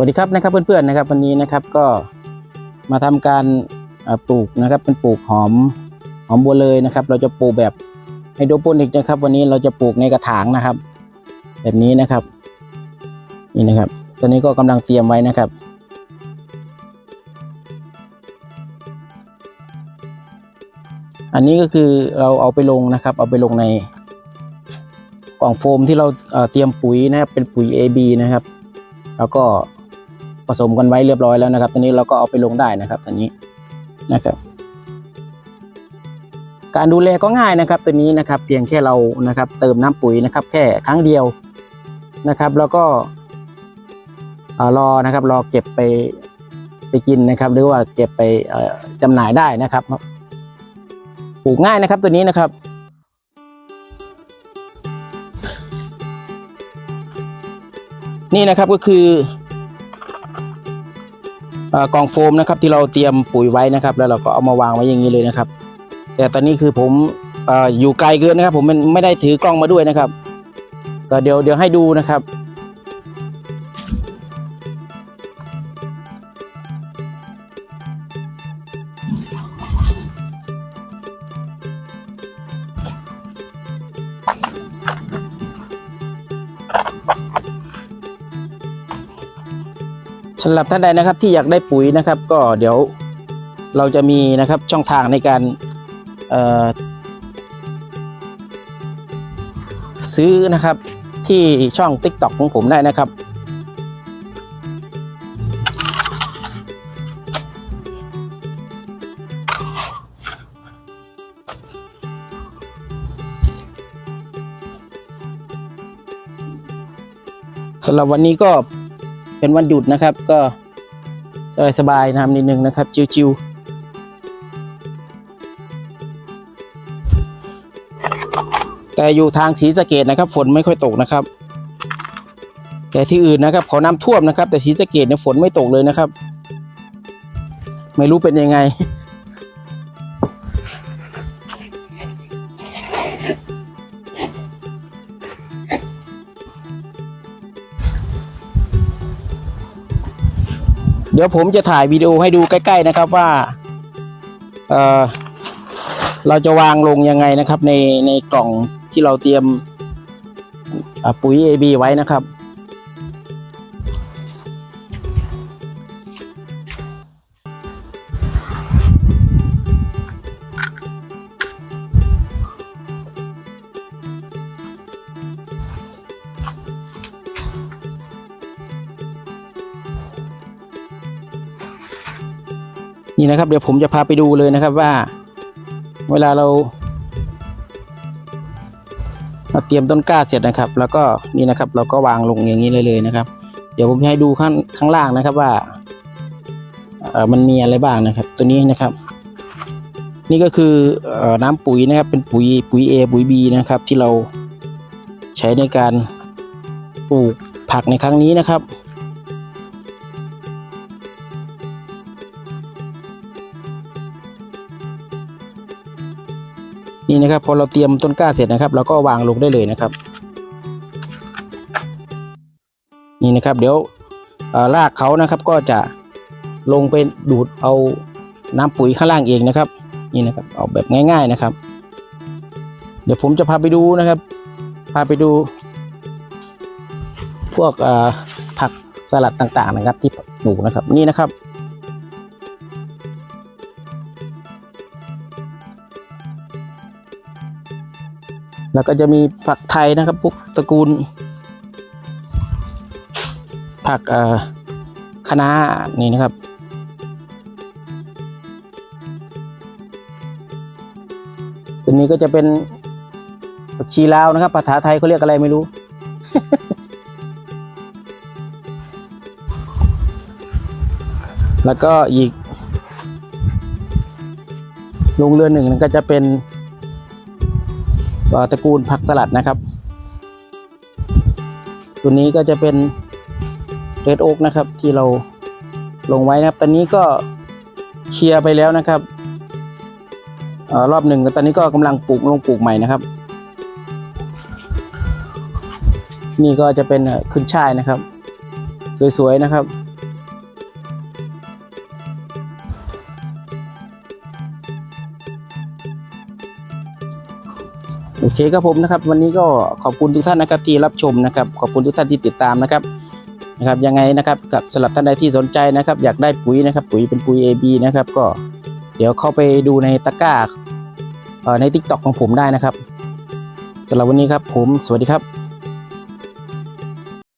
วัสดีครับนะครับเพื่อนๆนะครับวันนี้นะครับก็มาทำการปลูกนะครับเป็นปลูกหอมหอมบัวเลยนะครับ เราจะปลูกแบบไฮโดรโปนิกนะครับ วันนี้เราจะปลูกในกระถางนะครับ แบบนี้นะครับนี่นะครับ ตอนนี้ก็กำลังเตรียมไว้นะครับอันนี้ก็คือเราเอาไปลงนะครับ เอาไปลงในกล่องโฟมที่เราเอ่อเตรียมปุ๋ยนะครับเป็นปุ๋ย AB นะครับ แล้วก็ ผสมกันไว้เรียบร้อยแล้วนะครับตอนนี้เราก็เอาไปลงได้นะครับตอนนี้นะครับ การดูแลก็ง่ายนะครับตัวนี้นะครับ เพียงแค่เรานะครับ เติมน้ำปุ๋ยนะครับ แค่ครั้งเดียวนะครับ แล้วก็เอ่อรอนะครับรอเก็บไปไปกินนะครับ หรือว่าเก็บไปเอ่อจำหน่ายได้นะครับปลูกง่ายนะครับตัวนี้นะครับนี่นะครับก็คือ กล่องโฟมนะครับที่เราเตรียมปุ๋ยไว้นะครับ แล้วเราก็เอามาวางไว้อย่างนี้เลยนะครับ แต่ตอนนี้คือผมออยู่ไกลเกินนะครับ ผมไม่ได้ถือกล้องมาด้วยนะครับ ก็เดี๋ยวเดี๋ยวให้ดูนะครับ สำหรับท่านใดนะครับที่อยากได้ปุ๋ยนะครับ ก็เดี๋ยวเราจะมีนะครับช่องทางในการซื้อนะครับที่ช่อง TikTok ของผมได้นะครับ สำหรับวันนี้ก็ เป็นวันหยุดนะครับ ก็สบายๆนะครับนิดนึงนะครับ ชิวๆแต่อยู่ทางศรีสะเกดนะครับ ฝนไม่ค่อยตกนะครับ แต่ที่อื่นนะครับเขาน้ำท่วมนะครับ แต่ศรีสะเกดเนี่ยฝนไม่ตกเลยนะครับ ไม่รู้เป็นยังไง ดี๋ยวผมจะถ่ายวิดีโอให้ดูใกล้ ๆนะครับว่าเออเราจะวางลงยังไงนะครับ ในในกล่องที่เราเตรียมปุ๋ย AB ไว้นะครับ นี่นะครับ เดี๋ยวผมจะพาไปดูเลยนะครับว่า เวลาเราเราเตรียมต้นกล้าเสร็จนะครับ แล้วก็นี่นะครับ เราก็วางลงอย่างนี้เลยเลยนะครับ เดี๋ยวผมจะให้ดูข้างข้างล่างนะครับว่าเออมันมีอะไรบ้างนะครับ ตัวนี้นะครับ นี่ก็คืออน้ำปุ๋ยนะครับ เป็นปุ๋ยปุ๋ย A ปุ๋ย B นะครับ ที่เราใช้ในการปลูกผักในครั้งนี้นะครับ นี่นะครับพอเราเตรียมต้นกล้าเสร็จนะครับเราก็วางลงได้เลยนะครับ นี่นะครับ เดี๋ยวเอ่อรากเขานะครับก็จะลงไปดูดเอาน้ำปุ๋ยข้างล่างเองนะครับ นี่นะครับเอาแบบง่าย ๆนะครับ เดี๋ยวผมจะพาไปดูนะครับ พาไปดู พวกผักสลัดต่างๆนะครับ ที่ปลูกนะครับ นี่นะครับ แล้วก็จะมีผักไทยนะครับพวกตระกูล ผักเอ่อคะน้านี่นะครับ ตัวนี้ก็จะเป็นผักชีลาวนะครับภาษาไทยเขาเรียกอะไรไม่รู้ แล้วก็อีกโรงเรือนหนึ่งก็จะเป็น ตระกูลผักสลัดนะครับ ตัวนี้ก็จะเป็นเรดโอ๊กนะครับที่เราลงไว้นะครับ ตอนนี้ก็เคลียร์ไปแล้วนะครับอรอบหนึ่งแล้วตอนนี้ก็กำลังปลูกลงปลูกใหม่นะครับ นี่ก็จะเป็นขึ้นช่ายนะครับ สวยๆนะครับ โอเคครับผมนะครับ วันนี้ก็ขอบคุณทุกท่านนะครับที่รับชมนะครับ ขอบคุณทุกท่านที่ติดตามนะครับนะครับยังไงนะครับกับสำหรับท่านใดที่สนใจนะครับ อยากได้ปุ๋ยนะครับ ปุ๋ยเป็นปุ๋ย AB นะครับ ก็เดี๋ยวเข้าไปดูในตะกร้าอ่อในทิกตอกของผมได้นะครับสำหรับวันนี้ครับผมสวัสดีครับ